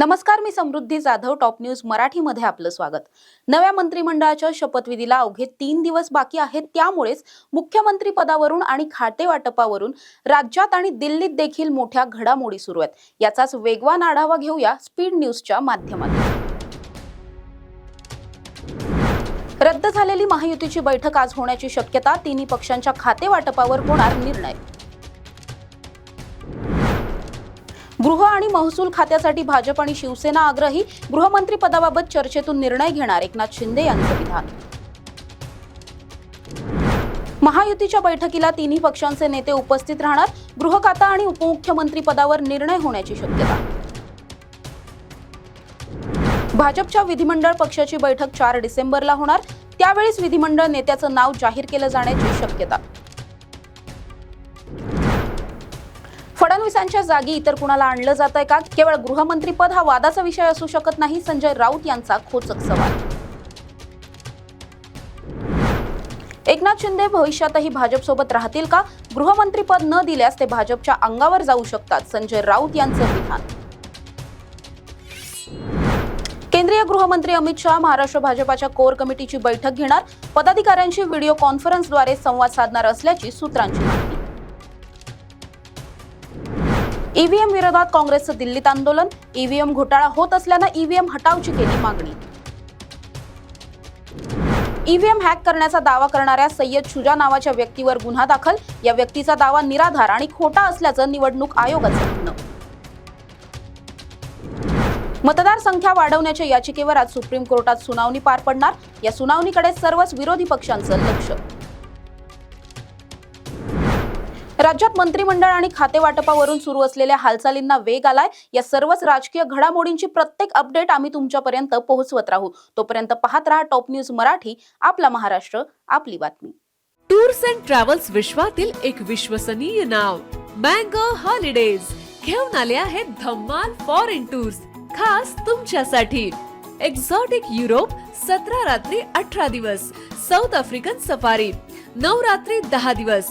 नमस्कार मी Samruddhi Jadhav top news मराठीमध्ये आपलं स्वागत. नव्या मंत्रिमंडळाच्या शपथविधीला अवघे तीन दिवस बाकी आहेत त्यामुळेच मुख्यमंत्री पदावरून आणि खाते वाटपावरून राज्यात आणि दिल्लीत देखील मोठ्या घडामोडी सुरू आहेत. याचाच वेगवान आढावा घेऊया स्पीड न्यूजच्या माध्यमातून. रद्द झालेली महायुतीची बैठक आज होण्याची शक्यता तिन्ही पक्षांच्या खाते वाटपावर होणार निर्णय. गृह आणि महसूल खात्यासाठी भाजप आणि शिवसेना आग्रही गृहमंत्री पदाबाबत चर्चेतून निर्णय घेणार एकनाथ शिंदे यांचं विधान. महायुतीच्या बैठकीला तिन्ही पक्षांचे नेते उपस्थित राहणार. गृहखाता आणि उपमुख्यमंत्री पदावर निर्णय होण्याची शक्यता. भाजपच्या विधिमंडळ पक्षाची बैठक चार डिसेंबरला होणार. त्यावेळीच विधिमंडळ नेत्याचं नाव जाहीर केलं जाण्याची शक्यता. फडणवीसांच्या जागी इतर कुणाला आणलं जात आहे का? केवळ गृहमंत्रीपद हा वादाचा विषय असू शकत नाही संजय राऊत यांचा खोचक सवाल. एकनाथ शिंदे भविष्यातही भाजपसोबत राहतील का? गृहमंत्रीपद न दिल्यास ते भाजपच्या अंगावर जाऊ शकतात संजय राऊत यांचं विधान केंद्रीय गृहमंत्री अमित शहा महाराष्ट्र भाजपाच्या कोर कमिटीची बैठक घेणार. पदाधिकाऱ्यांशी व्हिडिओ कॉन्फरन्सद्वारे संवाद साधणार असल्याची सूत्रांची माहिती. ईव्हीएम विरोधात काँग्रेसचं दिल्लीत आंदोलन ईव्हीएम घोटाळा होत असल्यानं ईव्हीएम हटावची केली मागणी. ईव्हीएम हॅक करण्याचा दावा करणाऱ्या सय्यद शुजा नावाच्या व्यक्तीवर गुन्हा दाखल. या व्यक्तीचा दावा निराधार आणि खोटा असल्याचं निवडणूक आयोगाचं म्हणणं. मतदारसंख्या वाढवण्याच्या याचिकेवर आज सुप्रीम कोर्टात सुनावणी पार पडणार. या सुनावणीकडे सर्वच विरोधी पक्षांचं लक्ष. राज्यात मंत्रिमंडळ आणि खाते वाटपावरून सुरू असलेल्या हालचालींना वेग आलाय. या सर्वच राजकीय घडामोडींची प्रत्येक अपडेट आम्ही तुमच्यापर्यंत पोहोचवत राहू. तोपर्यंत पाहत राहा टॉप न्यूज मराठी आपला महाराष्ट्र आपली बातमी. टूर्स अँड ट्रॅव्हल्स विश्वातील एक विश्वसनीय नाव. Mango holidays. घेऊन आले आहेत धम्माल फॉरेन टूर्स. खास तुमच्यासाठी. एक्झॉटिक युरोप सतरा रात्री अठरा दिवस. South African safari. नऊ रात्री दहा दिवस.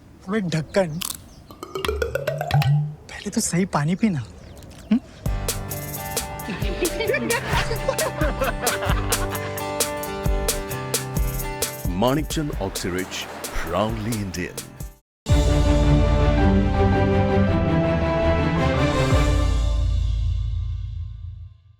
अब एक ढक्कन पहले तो सही पानी पीना Manikchand Oxyrich, proudly Indian.